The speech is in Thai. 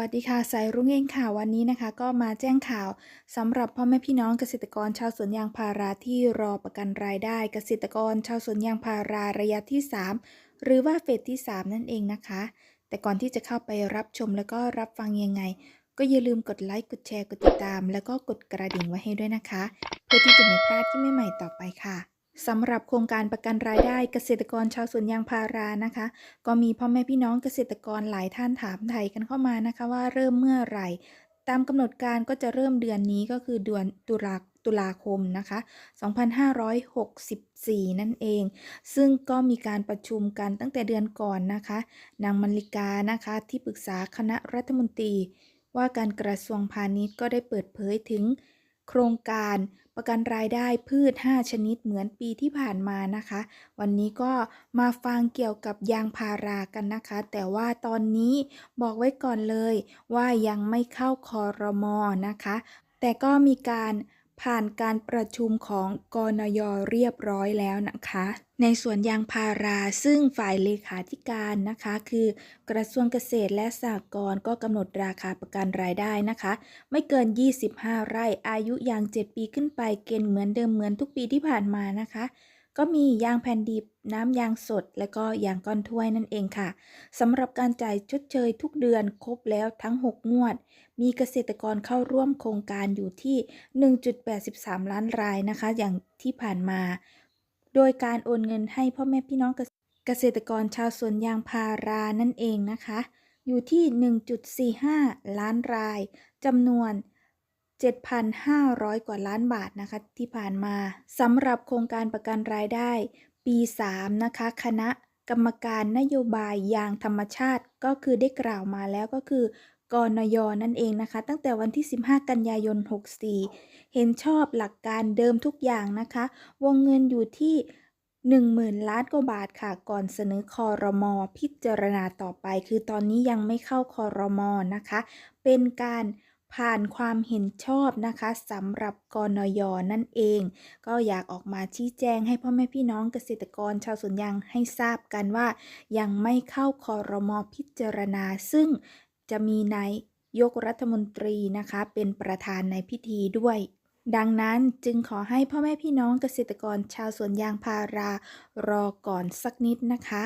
วัสดีค่ะ สายรุ้งเองค่ะ วันนี้นะคะ ก็มาแจ้งข่าวสำหรับพ่อแม่พี่น้องเกษตรกรชาวสวนยางพาราที่รอประกันรายได้ เกษตรกรชาวสวนยางพาราระยะที่ 3 หรือว่าเฟสที่ 3 นั่นเองนะคะ แต่ก่อนที่จะเข้าไปรับชมแล้วก็รับฟังยังไง ก็อย่าลืมกดไลค์กดแชร์กดติดตาม แล้วก็กดกระดิ่งไว้ให้ด้วยนะคะ เพื่อที่จะไม่พลาดที่ใหม่ๆต่อไปค่ะ สำหรับโครงการประกันรายได้เกษตรกรชาวสวนยางพารานะคะ ก็มีพ่อแม่พี่น้องเกษตรกรหลายท่านถามไทยกันเข้ามานะคะว่าเริ่มเมื่อไหร่ ตามกำหนดการก็จะเริ่มเดือนนี้ก็คือเดือนตุลาตุลาคมนะคะ 2564 นั่นเอง ซึ่งก็มีการประชุมกันตั้งแต่เดือนก่อนนะคะ นางมลิกานะคะที่ปรึกษาคณะรัฐมนตรี ว่าการกระทรวงพาณิชย์ก็ได้เปิดเผยถึง โครงการประกันรายได้พืช 5 ชนิดเหมือนปีที่ผ่านมานะคะ วันนี้ก็มาฟังเกี่ยวกับยางพารากันนะคะ แต่ว่าตอนนี้บอกไว้ก่อนเลยว่ายังไม่เข้าคอรมอนะคะ แต่ก็มีการ ผ่านการประชุมของกนยเรียบร้อยแล้วนะคะ ในส่วนยางพาราซึ่งฝ่ายเลขาธิการนะคะ คือกระทรวงเกษตรและสหกรณ์ก็กำหนดราคาประกันรายได้นะคะ ไม่เกิน 25 ไร่อายุยาง 7 ปีขึ้นไปเกณฑ์เหมือนเดิมเหมือนทุกปีที่ผ่านมานะคะ ก็มียางแผ่นดิบ น้ำยางสด และก็ยางก้อนถ้วยนั่นเองค่ะสำหรับการจ่ายชดเชยทุกเดือนครบแล้วทั้ง 6 งวด มีเกษตรกรเข้าร่วมโครงการอยู่ที่ 1.83 ล้านรายนะคะ อย่างที่ผ่านมา โดยการโอนเงินให้พ่อแม่พี่น้องเกษตรกรชาวสวนยางพารานั่นเองนะคะ อยู่ที่ 1.45 ล้านรายจำนวน 7,500 กว่าล้านบาทนะคะที่ผ่านมาสำหรับโครงการประกันรายได้ ปี 3 นะคะ คณะกรรมการนโยบายยางธรรมชาติก็คือได้กล่าวมาแล้วก็คือกนยนั่นเองนะคะ ตั้งแต่วันที่ 15 กันยายน 64 เห็นชอบหลักการเดิมทุกอย่างนะคะ วงเงินอยู่ที่ 10,000 ล้านกว่าบาทค่ะ ก่อนเสนอคอรมอพิจารณาต่อไป คือตอนนี้ยังไม่เข้าคอรมอนะคะ เป็นการ ผ่านความเห็นชอบนะคะสำหรับกนยนั่นเอง ก็อยากออกมาชี้แจงให้พ่อแม่พี่น้องเกษตรกรชาวสวนยางให้ทราบกันว่า ยังไม่เข้าคอรมอพิจารณา ซึ่งจะมีนายยกรัฐมนตรีนะคะเป็นประธานในพิธีด้วยดังนั้นจึงขอให้พ่อแม่พี่น้องเกษตรกรชาวสวนยางพารารอก่อนสักนิดนะคะ